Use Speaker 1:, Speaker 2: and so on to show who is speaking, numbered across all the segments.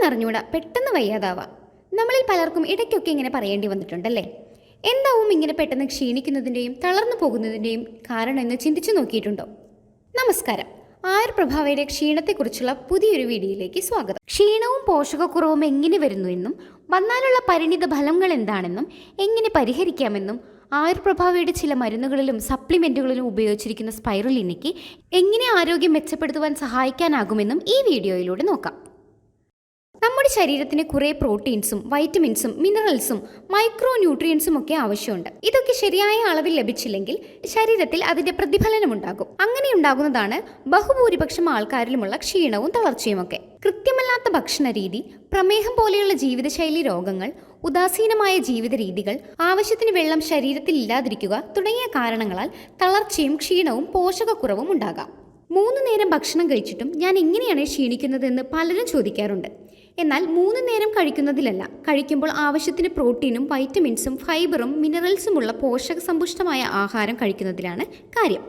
Speaker 1: എന്താണെന്നറിഞ്ഞൂടാ പെട്ടെന്ന് വയ്യാതാവാം. നമ്മളിൽ പലർക്കും ഇടയ്ക്കൊക്കെ ഇങ്ങനെ പറയേണ്ടി വന്നിട്ടുണ്ടല്ലേ? എന്താവും ഇങ്ങനെ പെട്ടെന്ന് ക്ഷീണിക്കുന്നതിന്റെയും തളർന്നു പോകുന്നതിന്റെയും കാരണം എന്ന് ചിന്തിച്ചു നോക്കിയിട്ടുണ്ടോ? നമസ്കാരം. ആയുർ പ്രഭാവയുടെ ക്ഷീണത്തെക്കുറിച്ചുള്ള പുതിയൊരു വീഡിയോയിലേക്ക് സ്വാഗതം. ക്ഷീണവും പോഷകക്കുറവും എങ്ങനെ വരുന്നു എന്നും വന്നാലുള്ള പരിണിത ഫലങ്ങൾ എന്താണെന്നും എങ്ങനെ പരിഹരിക്കാമെന്നും ആയുർ പ്രഭാവയുടെ ചില മരുന്നുകളിലും സപ്ലിമെന്റുകളിലും ഉപയോഗിച്ചിരിക്കുന്ന സ്പൈറുലിനയ്ക്ക് എങ്ങനെ ആരോഗ്യം മെച്ചപ്പെടുത്തുവാൻ സഹായിക്കാനാകുമെന്നും ഈ വീഡിയോയിലൂടെ നോക്കാം. നമ്മുടെ ശരീരത്തിന് കുറേ പ്രോട്ടീൻസും വൈറ്റമിൻസും മിനറൽസും മൈക്രോ ന്യൂട്രിയൻസും ഒക്കെ ആവശ്യമുണ്ട്. ഇതൊക്കെ ശരിയായ അളവിൽ ലഭിച്ചില്ലെങ്കിൽ ശരീരത്തിൽ അതിന്റെ പ്രതിഫലനമുണ്ടാകും. അങ്ങനെ ഉണ്ടാകുന്നതാണ് ബഹുഭൂരിപക്ഷം ആൾക്കാരിലുമുള്ള ക്ഷീണവും തളർച്ചയും ഒക്കെ. കൃത്യമല്ലാത്ത ഭക്ഷണ രീതി പ്രമേഹം പോലെയുള്ള ജീവിതശൈലി രോഗങ്ങൾ ഉദാസീനമായ ജീവിത രീതികൾ ആവശ്യത്തിന് വെള്ളം ശരീരത്തിൽ ഇല്ലാതിരിക്കുക തുടങ്ങിയ കാരണങ്ങളാൽ തളർച്ചയും ക്ഷീണവും പോഷകക്കുറവും ഉണ്ടാകാം. മൂന്ന് നേരം ഭക്ഷണം കഴിച്ചിട്ടും ഞാൻ എങ്ങനെയാണ് ക്ഷീണിക്കുന്നതെന്ന് പലരും ചോദിക്കാറുണ്ട്. എന്നാൽ മൂന്ന് നേരം കഴിക്കുന്നതിലല്ല. കഴിക്കുമ്പോൾ ആവശ്യത്തിന് പ്രോട്ടീനും വൈറ്റമിൻസും ഫൈബറും മിനറൽസുമുള്ള പോഷക സമ്പുഷ്ടമായ ആഹാരം കഴിക്കുന്നതിലാണ് കാര്യം.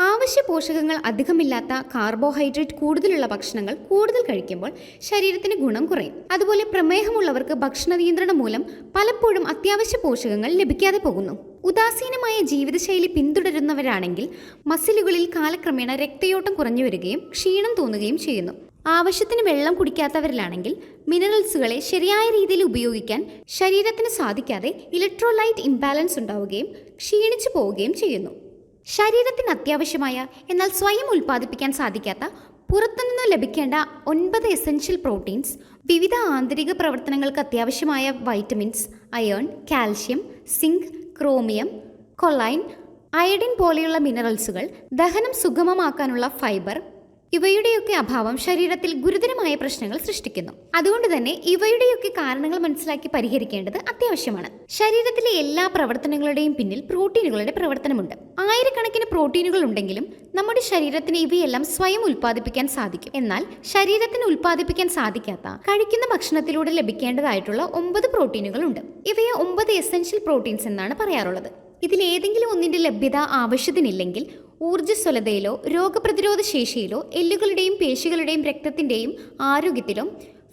Speaker 1: ആവശ്യ പോഷകങ്ങൾ അധികമില്ലാത്ത കാർബോഹൈഡ്രേറ്റ് കൂടുതലുള്ള ഭക്ഷണങ്ങൾ കൂടുതൽ കഴിക്കുമ്പോൾ ശരീരത്തിന് ഗുണം കുറയും. അതുപോലെ പ്രമേഹമുള്ളവർക്ക് ഭക്ഷണ നിയന്ത്രണം മൂലം പലപ്പോഴും അത്യാവശ്യ പോഷകങ്ങൾ ലഭിക്കാതെ പോകുന്നു. ഉദാസീനമായ ജീവിതശൈലി പിന്തുടരുന്നവരാണെങ്കിൽ മസിലുകളിൽ കാലക്രമേണ രക്തയോട്ടം കുറഞ്ഞു വരികയും ക്ഷീണം തോന്നുകയും ചെയ്യുന്നു. ആവശ്യത്തിന് വെള്ളം കുടിക്കാത്തവരിലാണെങ്കിൽ മിനറൽസുകളെ ശരിയായ രീതിയിൽ ഉപയോഗിക്കാൻ ശരീരത്തിന് സാധിക്കാതെ ഇലക്ട്രോലൈറ്റ് ഇംബാലൻസ് ഉണ്ടാവുകയും ക്ഷീണിച്ചു പോവുകയും ചെയ്യുന്നു. ശരീരത്തിന് അത്യാവശ്യമായ എന്നാൽ സ്വയം ഉൽപ്പാദിപ്പിക്കാൻ സാധിക്കാത്ത പുറത്തുനിന്ന് ലഭിക്കേണ്ട ഒൻപത് എസെൻഷ്യൽ പ്രോട്ടീൻസ് വിവിധ ആന്തരിക പ്രവർത്തനങ്ങൾക്ക് അത്യാവശ്യമായ vitamins iron calcium zinc chromium choline iodine പോലെയുള്ള മിനറൽസുകൾ ദഹനം സുഗമമാക്കാനുള്ള ഫൈബർ ഇവയുടെയൊക്കെ അഭാവം ശരീരത്തിൽ ഗുരുതരമായ പ്രശ്നങ്ങൾ സൃഷ്ടിക്കുന്നു. അതുകൊണ്ട് തന്നെ ഇവയുടെയൊക്കെ കാരണങ്ങൾ മനസ്സിലാക്കി പരിഹരിക്കേണ്ടത് അത്യാവശ്യമാണ്. ശരീരത്തിലെ എല്ലാ പ്രവർത്തനങ്ങളുടെയും പിന്നിൽ പ്രോട്ടീനുകളുടെ പ്രവർത്തനമുണ്ട്. ആയിരക്കണക്കിന് പ്രോട്ടീനുകൾ ഉണ്ടെങ്കിലും നമ്മുടെ ശരീരത്തിന് ഇവയെല്ലാം സ്വയം ഉൽപ്പാദിപ്പിക്കാൻ സാധിക്കും. എന്നാൽ ശരീരത്തിന് ഉൽപ്പാദിപ്പിക്കാൻ സാധിക്കാത്ത കഴിക്കുന്ന ഭക്ഷണത്തിലൂടെ ലഭിക്കേണ്ടതായിട്ടുള്ള ഒമ്പത് പ്രോട്ടീനുകൾ ഉണ്ട് ഇവയെ ഒമ്പത് എസെൻഷ്യൽ പ്രോട്ടീൻസ് എന്നാണ് പറയാറുള്ളത്. ഇതിലേതെങ്കിലും ഒന്നിന്റെ ലഭ്യത ആവശ്യത്തിനില്ലെങ്കിൽ ഊർജസ്വലതയിലോ രോഗപ്രതിരോധ ശേഷിയിലോ എല്ലുകളുടെയും പേശികളുടെയും രക്തത്തിന്റെയും ആരോഗ്യത്തിലോ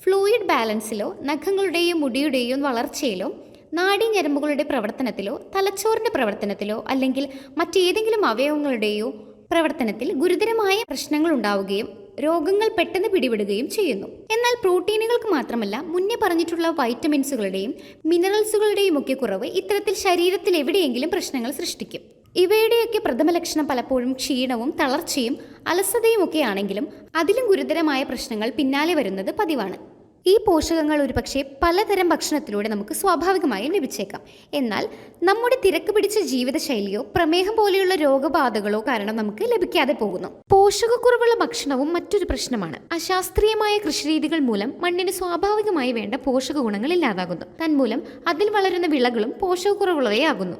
Speaker 1: ഫ്ലൂയിഡ് ബാലൻസിലോ നഖങ്ങളുടെയും മുടിയുടെയും വളർച്ചയിലോ നാഡീഞരമ്പുകളുടെ പ്രവർത്തനത്തിലോ തലച്ചോറിന്റെ പ്രവർത്തനത്തിലോ അല്ലെങ്കിൽ മറ്റേതെങ്കിലും അവയവങ്ങളുടെയോ പ്രവർത്തനത്തിൽ ഗുരുതരമായ പ്രശ്നങ്ങൾ ഉണ്ടാവുകയും രോഗങ്ങൾ പെട്ടെന്ന് പിടിപെടുകയും ചെയ്യുന്നു. എന്നാൽ പ്രോട്ടീനുകൾക്ക് മാത്രമല്ല മുന്നേ പറഞ്ഞിട്ടുള്ള വൈറ്റമിൻസുകളുടെയും മിനറൽസുകളുടെയും ഒക്കെ കുറവ് ഇത്തരത്തിൽ ശരീരത്തിൽ എവിടെയെങ്കിലും പ്രശ്നങ്ങൾ സൃഷ്ടിക്കും. ഇവയുടെയൊക്കെ പ്രഥമ ലക്ഷണം പലപ്പോഴും ക്ഷീണവും തളർച്ചയും അലസതയും ഒക്കെ ആണെങ്കിലും അതിലും ഗുരുതരമായ പ്രശ്നങ്ങൾ പിന്നാലെ വരുന്നത് പതിവാണ്. ഈ പോഷകങ്ങൾ ഒരുപക്ഷെ പലതരം ഭക്ഷണത്തിലൂടെ നമുക്ക് സ്വാഭാവികമായും ലഭിച്ചേക്കാം. എന്നാൽ നമ്മുടെ തിരക്ക് പിടിച്ച ജീവിതശൈലിയോ പ്രമേഹം പോലെയുള്ള രോഗബാധകളോ കാരണം നമുക്ക് ലഭിക്കാതെ പോകുന്നു. പോഷകക്കുറവുള്ള ഭക്ഷണവും മറ്റൊരു പ്രശ്നമാണ്. അശാസ്ത്രീയമായ കൃഷിരീതികൾ മൂലം മണ്ണിന് സ്വാഭാവികമായി വേണ്ട പോഷക ഗുണങ്ങൾ ഇല്ലാതാകുന്നു. തന്മൂലം അതിൽ വളരുന്ന വിളകളും പോഷകക്കുറവുള്ളവയാകുന്നു.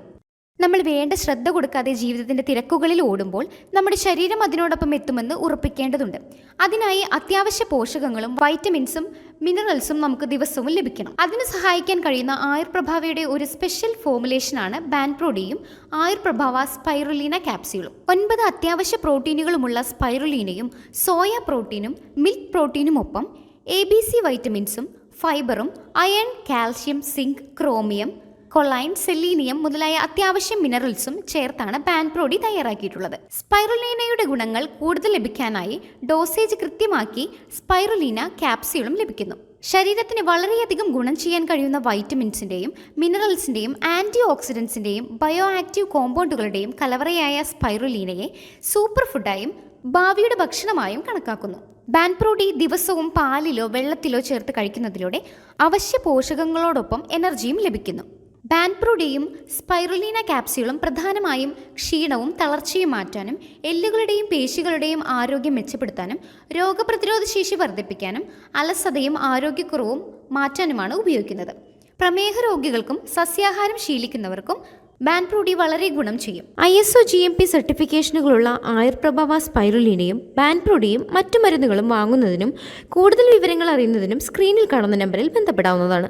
Speaker 1: നമ്മൾ വേണ്ട ശ്രദ്ധ കൊടുക്കാതെ ജീവിതത്തിന്റെ തിരക്കുകളിൽ ഓടുമ്പോൾ നമ്മുടെ ശരീരം അതിനോടൊപ്പം എത്തുമെന്ന് ഉറപ്പിക്കേണ്ടതുണ്ട്. അതിനായി അത്യാവശ്യ പോഷകങ്ങളും വൈറ്റമിൻസും മിനറൽസും നമുക്ക് ദിവസവും ലഭിക്കണം. അതിന് സഹായിക്കാൻ കഴിയുന്ന ആയുർപ്രഭാവയുടെ ഒരു സ്പെഷ്യൽ ഫോമുലേഷനാണ് ബാൻപ്രോഡിയും ആയുർപ്രഭാവ സ്പൈറുലീന ക്യാപ്സ്യൂളും. ഒൻപത് അത്യാവശ്യ പ്രോട്ടീനുകളുമുള്ള സ്പൈറുലീനയും സോയ പ്രോട്ടീനും മിൽക്ക് പ്രോട്ടീനുമൊപ്പം എ ബി സി വൈറ്റമിൻസും ഫൈബറും iron calcium zinc chromium choline selenium മുതലായ അത്യാവശ്യം മിനറൽസും ചേർത്താണ് പാൻപ്രോഡി തയ്യാറാക്കിയിട്ടുള്ളത്. സ്പൈറുലീനയുടെ ഗുണങ്ങൾ കൂടുതൽ ലഭിക്കാനായി ഡോസേജ് കൃത്യമാക്കി സ്പൈറുലീന ക്യാപ്സ്യൂളും ലഭിക്കുന്നു. ശരീരത്തിന് വളരെയധികം ഗുണം ചെയ്യാൻ കഴിയുന്ന വൈറ്റമിൻസിന്റെയും മിനറൽസിന്റെയും ആന്റി ഓക്സിഡൻസിന്റെയും ബയോ ആക്റ്റീവ് കോമ്പൗണ്ടുകളുടെയും കലവറയായ സ്പൈറുലീനയെ സൂപ്പർ ഫുഡായും ഭാവിയുടെ ഭക്ഷണമായും കണക്കാക്കുന്നു. ബാൻപ്രോഡി ദിവസവും പാലിലോ വെള്ളത്തിലോ ചേർത്ത് കഴിക്കുന്നതിലൂടെ അവശ്യ പോഷകങ്ങളോടൊപ്പം എനർജിയും ലഭിക്കുന്നു. ബാൻപ്രോഡിയും സ്പൈറുലീന കാപ്സ്യൂളും പ്രധാനമായും ക്ഷീണവും തളർച്ചയും മാറ്റാനും എല്ലുകളുടെയും പേശികളുടെയും ആരോഗ്യം മെച്ചപ്പെടുത്താനും രോഗപ്രതിരോധ ശേഷി വർദ്ധിപ്പിക്കാനും അലസതയും ആരോഗ്യക്കുറവും മാറ്റാനുമാണ് ഉപയോഗിക്കുന്നത്. പ്രമേഹ രോഗികൾക്കും സസ്യാഹാരം ശീലിക്കുന്നവർക്കും ബാൻപ്രൂഡി വളരെ ഗുണം ചെയ്യും.
Speaker 2: I S O G M P സർട്ടിഫിക്കേഷനുകളുള്ള Ayurprabhava സ്പൈറുലിനെയും ബാൻപ്രൂഡിയും മറ്റു മരുന്നുകളും വാങ്ങുന്നതിനും കൂടുതൽ വിവരങ്ങൾ അറിയുന്നതിനും സ്ക്രീനിൽ കാണുന്ന നമ്പറിൽ ബന്ധപ്പെടാവുന്നതാണ്.